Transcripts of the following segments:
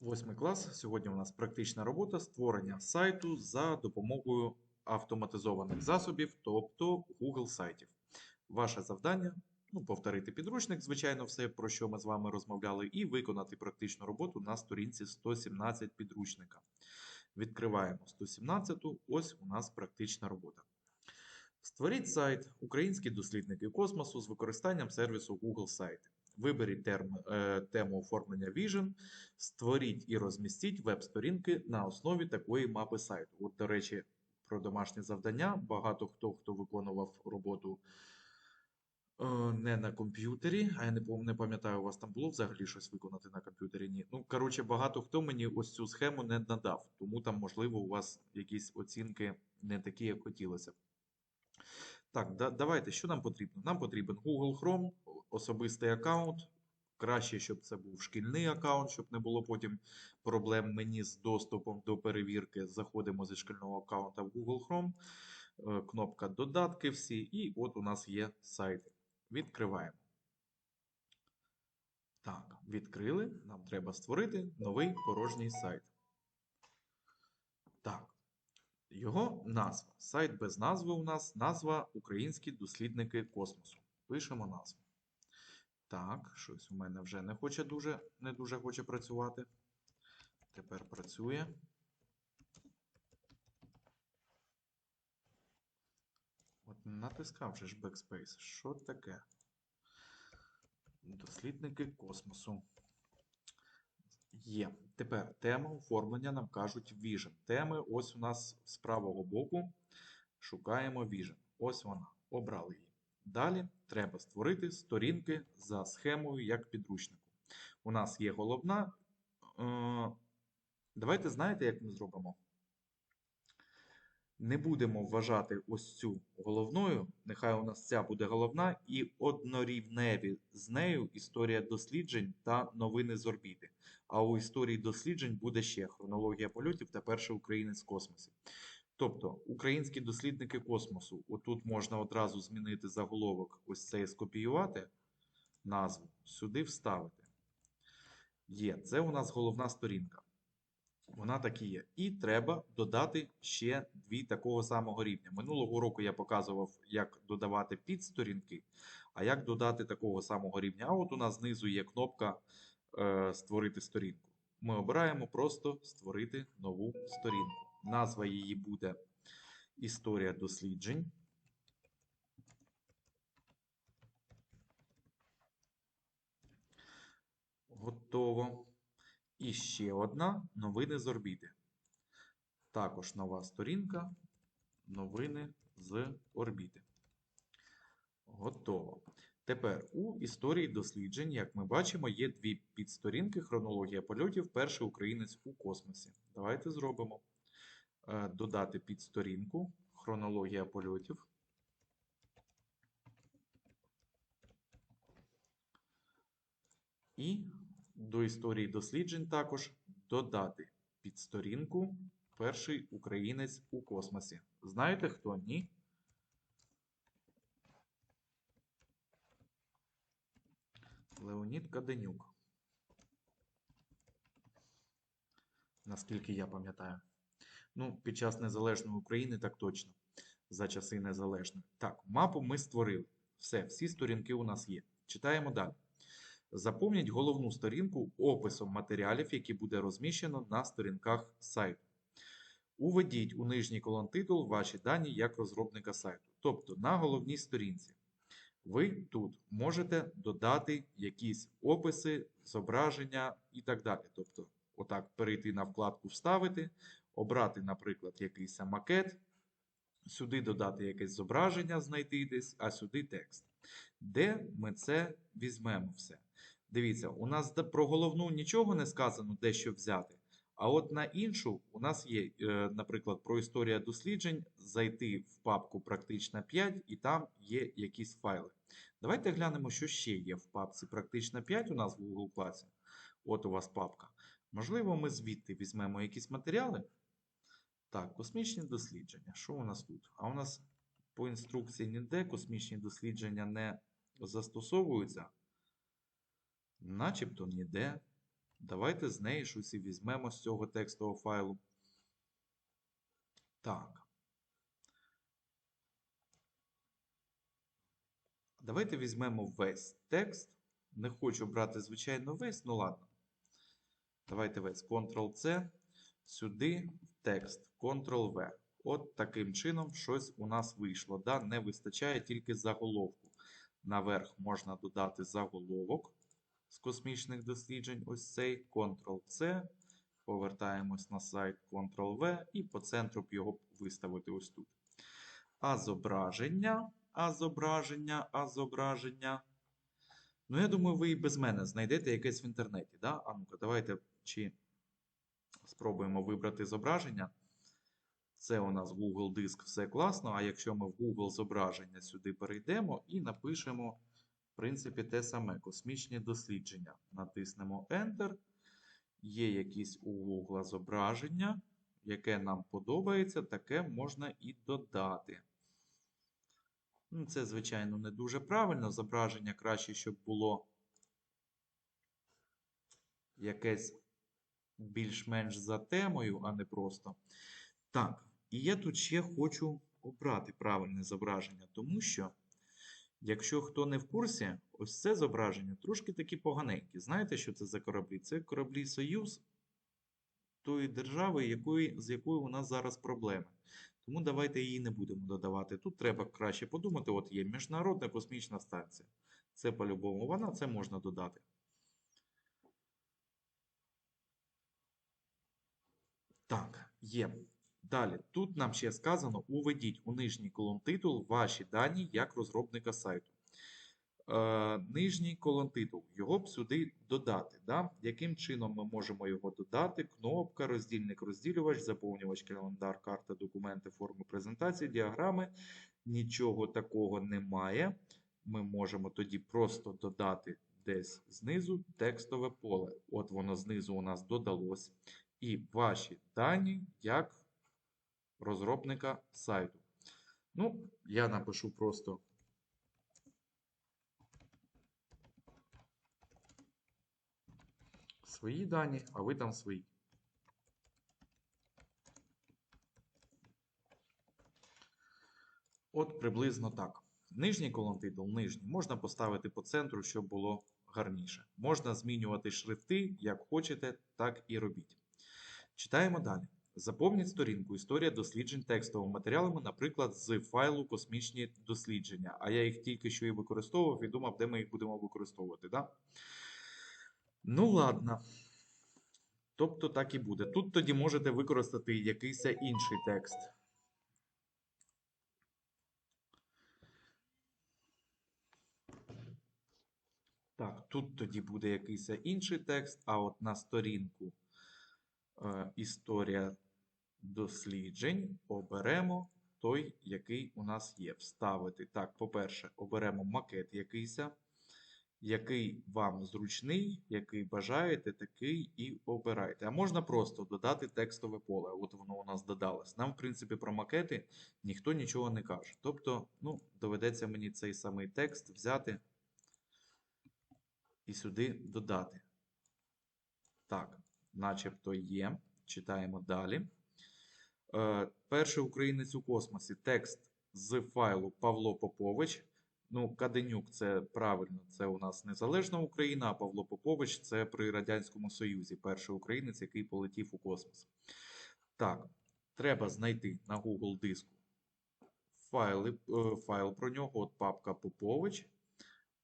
Восьмий клас. Сьогодні у нас практична робота створення сайту за допомогою автоматизованих засобів, тобто Google сайтів. Ваше завдання ну, повторити підручник, звичайно, все, про що ми з вами розмовляли, і виконати практичну роботу на сторінці 117 підручника. Відкриваємо 117. Ось у нас практична робота. Створіть сайт Українські дослідники космосу з використанням сервісу Google Сайти. Виберіть терм, е, тему оформлення Vision, створіть і розмістіть веб-сторінки на основі такої мапи сайту. От, до речі, про домашнє завдання. Багато хто, хто виконував роботу е, не на комп'ютері, а я не, не пам'ятаю, у вас там було взагалі щось виконати на комп'ютері? Ні. Ну, коротше, багато хто мені ось цю схему не надав, тому там, можливо, у вас якісь оцінки не такі, як хотілося. Так, да, давайте, що нам потрібно? Нам потрібен Google Chrome, особистий аккаунт. Краще, щоб це був шкільний аккаунт, щоб не було потім проблем мені з доступом до перевірки. Заходимо зі шкільного аккаунта в Google Chrome, е, кнопка Додатки всі, і от у нас є сайти. Відкриваємо. Так, відкрили. Нам треба створити новий порожній сайт. Так. Його назва. Сайт без назви у нас назва Українські дослідники космосу. Пишемо назву. Так, щось у мене вже не хоче дуже, не дуже хоче працювати. Тепер працює. От натискав же ж Backspace. Що таке? Дослідники космосу. Є. Тепер тема оформлення нам кажуть Vision. Теми ось у нас з правого боку. Шукаємо Vision. Ось вона. Обрали її. Далі треба створити сторінки за схемою як підручнику. У нас є головна. Е, Давайте знаєте, як ми зробимо? Не будемо вважати ось цю головною. Нехай у нас ця буде головна, і однорівневі з нею історія досліджень та новини з орбіти. А у історії досліджень буде ще хронологія польотів та перший українець в космосі. Тобто, українські дослідники космосу, отут можна одразу змінити заголовок, ось цей скопіювати, назву, сюди вставити. Є, це у нас головна сторінка. Вона так і є. І треба додати ще дві такого самого рівня. Минулого року я показував, як додавати підсторінки, а як додати такого самого рівня. А от у нас знизу є кнопка е, Створити сторінку. Ми обираємо просто створити нову сторінку. Назва її буде Історія досліджень. Готово. І ще одна новини з орбіти. Також нова сторінка. Новини з орбіти. Готово. Тепер у історії досліджень, як ми бачимо, є дві підсторінки хронологія польотів. Перший українець у космосі. Давайте зробимо. Е, Додати підсторінку хронологія польотів. І до історії досліджень також додати підсторінку Перший українець у космосі. Знаєте хто? Ні? Леонід Каденюк. Наскільки я пам'ятаю. Ну, під час Незалежної України так точно. За часи Незалежної. Так, мапу ми створили. Все, всі сторінки у нас є. Читаємо далі. Заповніть головну сторінку описом матеріалів, які буде розміщено на сторінках сайту. Уведіть у нижній колон титул ваші дані як розробника сайту. Тобто на головній сторінці. Ви тут можете додати якісь описи, зображення і так далі. Тобто, отак, перейти на вкладку Вставити, обрати, наприклад, якийсь макет, сюди додати якесь зображення, знайти десь, а сюди текст. Де ми це візьмемо все? Дивіться, у нас про головну нічого не сказано, де що взяти. А от на іншу у нас є, е, наприклад, про історія досліджень, зайти в папку Практична 5 і там є якісь файли. Давайте глянемо, що ще є в папці Практична 5 у нас в Google класі. От у вас папка. Можливо, ми звідти візьмемо якісь матеріали. Так, космічні дослідження. Що у нас тут? А у нас по інструкції ніде космічні дослідження не застосовуються. Начебто ніде. Давайте з неї щось і візьмемо з цього текстового файлу. Так. Давайте візьмемо весь текст. Не хочу брати, звичайно, весь, ну ладно. Давайте весь Ctrl-C. Сюди текст. Ctrl-V. От таким чином щось у нас вийшло. Да? Не вистачає тільки заголовку. Наверх можна додати заголовок з космічних досліджень. Ось цей Ctrl-C. Повертаємось на сайт Ctrl-V і по центру б його виставити ось тут. А зображення, а зображення, а зображення. Ну, я думаю, ви і без мене знайдете якесь в інтернеті. Да? А ну-ка, давайте чи спробуємо вибрати зображення. Це у нас Google Диск, все класно. А якщо ми в Google зображення сюди перейдемо і напишемо, в принципі, те саме космічні дослідження. Натиснемо Enter. Є якісь у Google зображення, яке нам подобається, таке можна і додати. Ну, Це, звичайно, не дуже правильно. Зображення краще, щоб було якесь більш-менш за темою, а не просто. Так, і я тут ще хочу обрати правильне зображення, тому що, якщо хто не в курсі, ось це зображення трошки такі поганенькі. Знаєте, що це за кораблі? Це кораблі Союз тої держави, якої, з якою у нас зараз проблеми. Тому давайте її не будемо додавати. Тут треба краще подумати: от є Міжнародна космічна станція. Це по-любому вона, це можна додати. Так, є. Далі, тут нам ще сказано: уведіть у нижній колон титул ваші дані як розробника сайту. Е, нижній колон титул. Його б сюди додати. Да? Яким чином ми можемо його додати? Кнопка, роздільник, розділювач, заповнювач, календар, карта, документи, форми презентації, діаграми. Нічого такого немає. Ми можемо тоді просто додати десь знизу текстове поле. От воно знизу у нас додалось. І ваші дані як розробника сайту. Ну, я напишу просто. Свої дані, а ви там свої. От приблизно так. Нижній колон титул, нижній, можна поставити по центру, щоб було гарніше. Можна змінювати шрифти, як хочете, так і робіть. Читаємо далі. Заповніть сторінку Історія досліджень текстовими матеріалами, наприклад, з файлу Космічні дослідження. А я їх тільки що і використовував і думав, де ми їх будемо використовувати. Да? Ну, ладно. Тобто так і буде. Тут тоді можете використати якийсь інший текст. Так, тут тоді буде якийсь інший текст, а от на сторінку Історія досліджень оберемо той, який у нас є. Вставити. Так, по-перше, оберемо макет якийсь який вам зручний, який бажаєте, такий і обирайте. А можна просто додати текстове поле. От воно у нас додалось. Нам, в принципі, про макети ніхто нічого не каже. Тобто, ну, доведеться мені цей самий текст взяти і сюди додати. Так, начебто є. Читаємо далі. Е, Перший українець у космосі. Текст з файлу Павло Попович. Ну, Каденюк це правильно, це у нас незалежна Україна, а Павло Попович це при Радянському Союзі, перший українець, який полетів у космос. Так, треба знайти на Google диску файли, е, файл про нього. От папка Попович.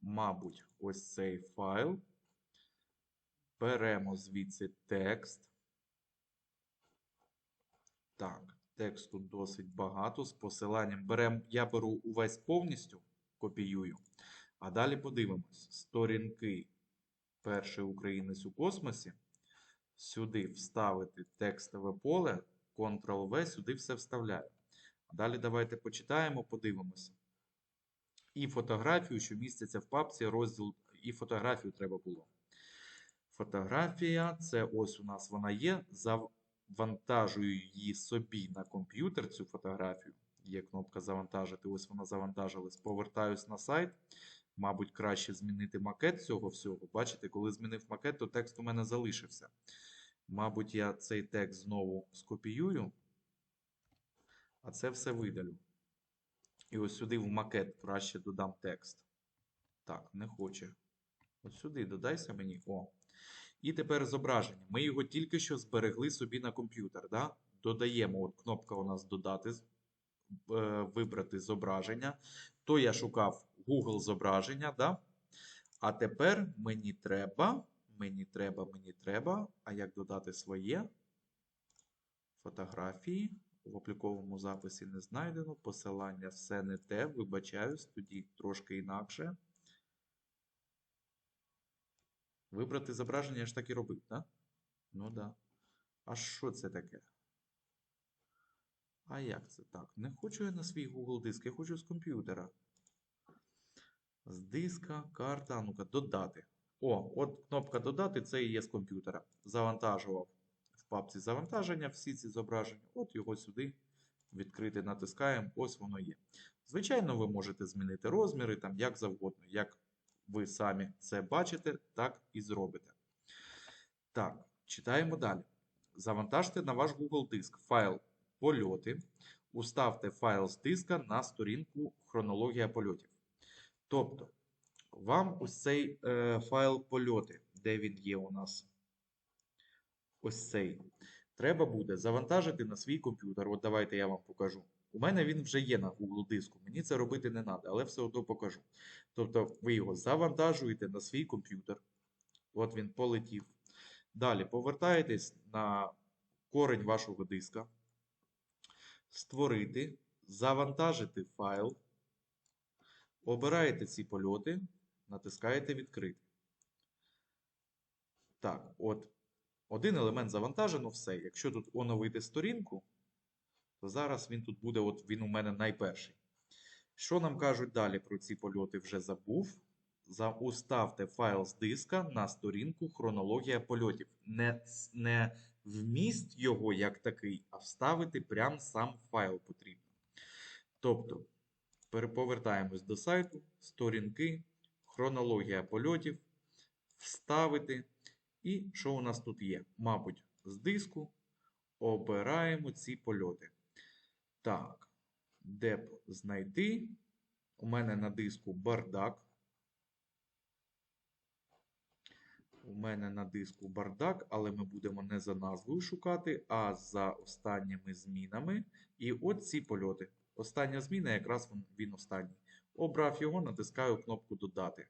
Мабуть, ось цей файл. Беремо звідси текст. Так, тексту досить багато. З посиланням беремо, я беру увесь повністю копіюю. А далі подивимось: сторінки перший українець у космосі. Сюди вставити текстове поле, Ctrl-V, сюди все вставляю. А далі давайте почитаємо, подивимося. І фотографію, що міститься в папці, розділ, і фотографію треба було. Фотографія, це ось у нас вона є. Завантажую її собі на комп'ютер, цю фотографію. Є кнопка завантажити. Ось вона завантажилась. Повертаюсь на сайт. Мабуть, краще змінити макет цього всього. Бачите, коли змінив макет, то текст у мене залишився. Мабуть, я цей текст знову скопіюю, а це все видалю. І ось сюди в макет краще додам текст. Так, не хоче. От сюди додайся мені. О. І тепер зображення. Ми його тільки що зберегли собі на комп'ютер. Да? Додаємо, от кнопка у нас додати, е, вибрати зображення. То я шукав Google зображення, да? А тепер мені треба, мені треба, мені треба. А як додати своє? Фотографії. В обліковому записі не знайдено. Посилання все не те. Вибачаюсь, тоді трошки інакше. Вибрати зображення я ж так і робив, так? Ну так. Да. А що це таке? А як це так? Не хочу я на свій Google диск, я хочу з комп'ютера. З диска, карта, а ну-ка, додати. О, от кнопка додати, це і є з комп'ютера. Завантажував в папці завантаження всі ці зображення. От його сюди відкрити натискаємо, ось воно є. Звичайно, ви можете змінити розміри, там як завгодно. Як ви самі це бачите, так і зробите. Так, читаємо далі. Завантажте на ваш Google диск файл польоти. Уставте файл з диска на сторінку хронологія польотів. Тобто, вам ось цей е, файл польоти, де він є у нас, ось цей, треба буде завантажити на свій комп'ютер. От давайте я вам покажу. У мене він вже є на Google диску. Мені це робити не треба, але все одно покажу. Тобто, ви його завантажуєте на свій комп'ютер. От він полетів. Далі повертаєтесь на корень вашого диска. Створити, завантажити файл. Обираєте ці польоти, натискаєте відкрити. Так, от один елемент завантажено, все. Якщо тут оновити сторінку, то зараз він тут буде, от він у мене найперший. Що нам кажуть далі про ці польоти? Вже забув. За- Уставте файл з диска на сторінку хронологія польотів. Не, не вміст його як такий, а вставити прям сам файл потрібно. Тобто, переповертаємось до сайту, сторінки, хронологія польотів, вставити. І що у нас тут є? Мабуть, з диску обираємо ці польоти. Так, де б знайти? У мене на диску бардак. У мене на диску бардак, але ми будемо не за назвою шукати, а за останніми змінами. І от ці польоти. Остання зміна, якраз він, останній. Обрав його, натискаю кнопку Додати.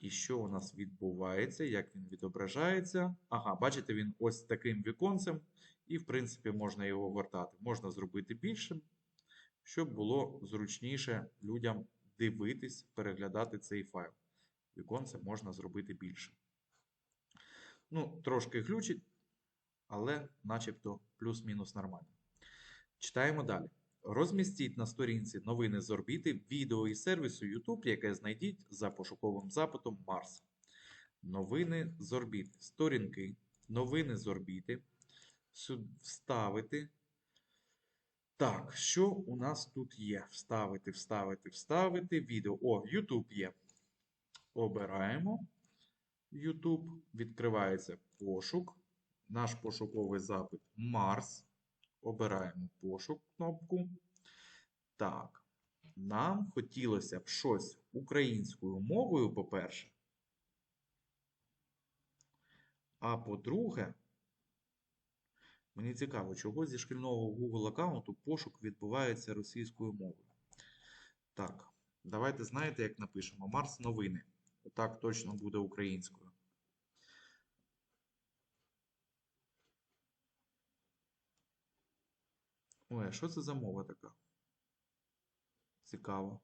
І що у нас відбувається? Як він відображається? Ага, бачите, він ось таким віконцем. І, в принципі, можна його гортати. Можна зробити більшим, щоб було зручніше людям дивитись, переглядати цей файл. Віконце можна зробити більше. Ну, трошки глючить, але начебто плюс-мінус нормально. Читаємо далі. Розмістіть на сторінці новини з орбіти відео із сервісу YouTube, яке знайдіть за пошуковим запитом Марс. Новини з орбіти. Сторінки. Новини з орбіти. Вставити. Так, що у нас тут є? Вставити, вставити, вставити. Відео. О, YouTube є. Обираємо. YouTube. Відкривається пошук. Наш пошуковий запит Марс. Обираємо пошук кнопку. Так. Нам хотілося б щось українською мовою, по-перше. А по-друге, мені цікаво, чого зі шкільного Google аккаунту пошук відбувається російською мовою. Так, давайте знаєте, як напишемо. Марс новини. Отак точно буде українською. Ой, а що це за мова така? Цікаво.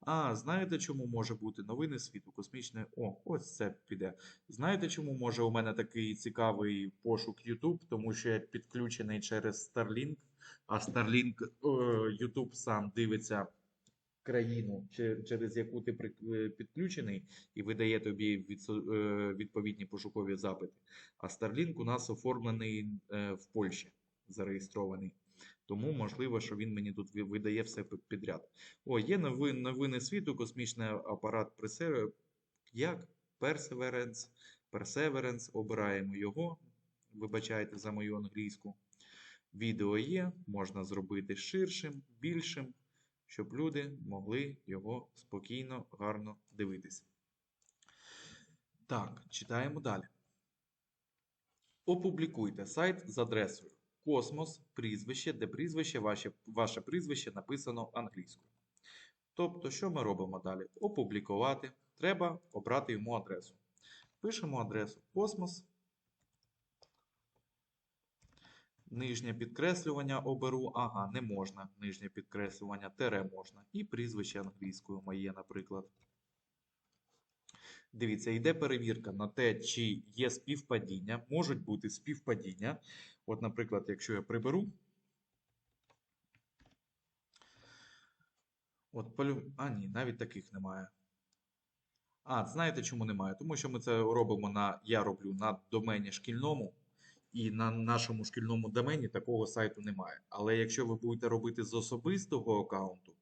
А, знаєте, чому може бути новини світу космічної? О, ось це піде. Знаєте, чому може у мене такий цікавий пошук YouTube? Тому що я підключений через Starlink, а Starlink е, YouTube сам дивиться країну, через яку ти е, підключений, і видає тобі е, відповідні пошукові запити. А Starlink у нас оформлений е, в Польщі, зареєстрований. Тому можливо, що він мені тут видає все підряд. О, є нови, новини світу, космічний апарат Persever- як? Perseverance. Perseverance. Обираємо його. Вибачайте за мою англійську. Відео є, можна зробити ширшим, більшим, щоб люди могли його спокійно, гарно дивитися. Так, читаємо далі. Опублікуйте сайт з адресою Космос, прізвище, де прізвище, ваше, ваше прізвище написано англійською. Тобто, що ми робимо далі? Опублікувати. Треба обрати йому адресу. Пишемо адресу Космос. Нижнє підкреслювання оберу. Ага, не можна. Нижнє підкреслювання тере можна. І прізвище англійською моє, наприклад. Дивіться, йде перевірка на те, чи є співпадіння. Можуть бути співпадіння. От, наприклад, якщо я приберу. От, полю... А, ні, навіть таких немає. А, знаєте, чому немає? Тому що ми це робимо на, я роблю на домені шкільному, і на нашому шкільному домені такого сайту немає. Але якщо ви будете робити з особистого аккаунту,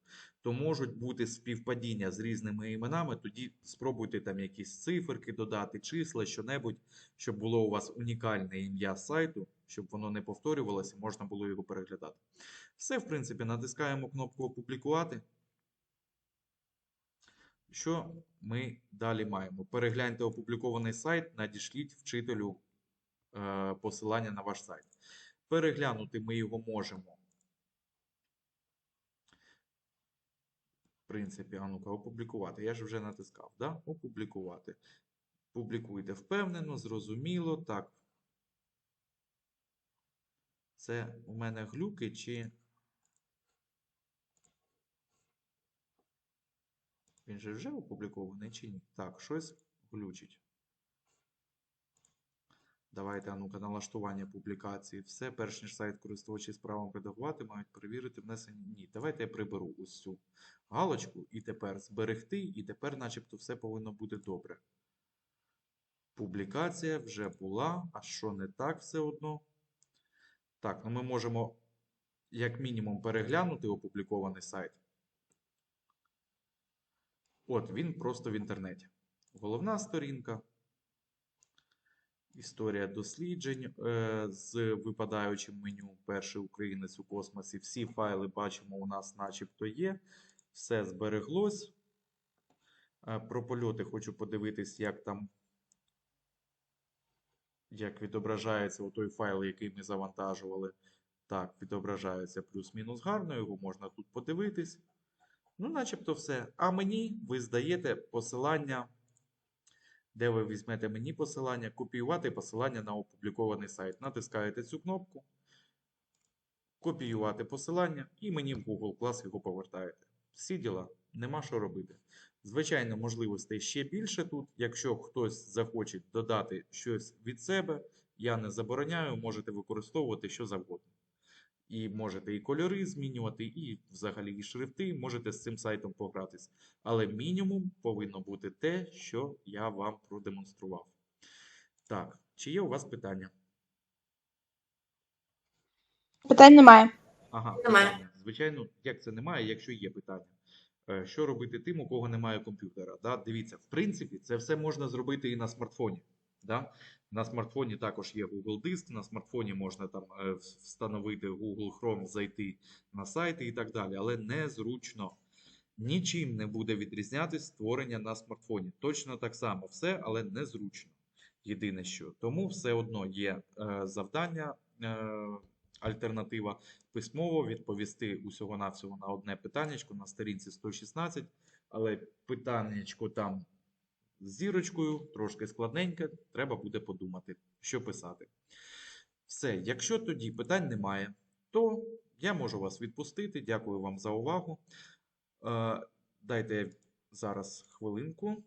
то можуть бути співпадіння з різними іменами. Тоді спробуйте там якісь циферки додати, числа, що-небудь, щоб було у вас унікальне ім'я сайту, щоб воно не повторювалося, можна було його переглядати. Все, в принципі, натискаємо кнопку опублікувати. Що ми далі маємо? Перегляньте опублікований сайт, надішліть вчителю посилання на ваш сайт. Переглянути ми його можемо. В принципі, а ну-ка, опублікувати. Я ж вже натискав, да? Опублікувати. Публікуйте впевнено, зрозуміло. Так. Це у мене глюки чи. Він же вже опублікований чи ні? Так, щось глючить. Давайте, а ну-ка, налаштування публікації. Все, перш ніж сайт користувачі з правом редагувати, мають перевірити внесення. Ні. Давайте я приберу ось цю галочку і тепер зберегти, і тепер, начебто, все повинно бути добре. Публікація вже була. А що не так все одно? Так, ну ми можемо, як мінімум, переглянути опублікований сайт. От він просто в інтернеті. Головна сторінка. Історія досліджень е, з випадаючим меню Перший українець у космосі. Всі файли бачимо, у нас начебто є. Все збереглось. Е, про польоти хочу подивитись, як там як відображається той файл, який ми завантажували. Так, відображається плюс-мінус гарно, його можна тут подивитись. Ну, начебто все. А мені ви здаєте посилання, де ви візьмете мені посилання, копіювати посилання на опублікований сайт. Натискаєте цю кнопку, копіювати посилання, і мені в Google Class його повертаєте. Всі діла, нема що робити. Звичайно, можливостей ще більше тут. Якщо хтось захоче додати щось від себе, я не забороняю, можете використовувати що завгодно. І можете і кольори змінювати, і взагалі і шрифти, можете з цим сайтом погратись. Але мінімум повинно бути те, що я вам продемонстрував. Так, чи є у вас питання? Питань немає. Ага, Немає. питання. Звичайно, як це немає, якщо є питання. Е, Що робити тим, у кого немає комп'ютера? Да? Дивіться, в принципі, це все можна зробити і на смартфоні. Да? На смартфоні також є Google Диск, на смартфоні можна там е, встановити Google Chrome, зайти на сайти і так далі, але незручно. Нічим не буде відрізнятись створення на смартфоні. Точно так само все, але незручно. Єдине що. Тому все одно є е, завдання, е, альтернатива письмово відповісти усього-навсього на одне питаннячко на сторінці 116, але питаннячко там з зірочкою, трошки складненьке, треба буде подумати, що писати. Все, якщо тоді питань немає, то я можу вас відпустити. Дякую вам за увагу. Е, Дайте зараз хвилинку.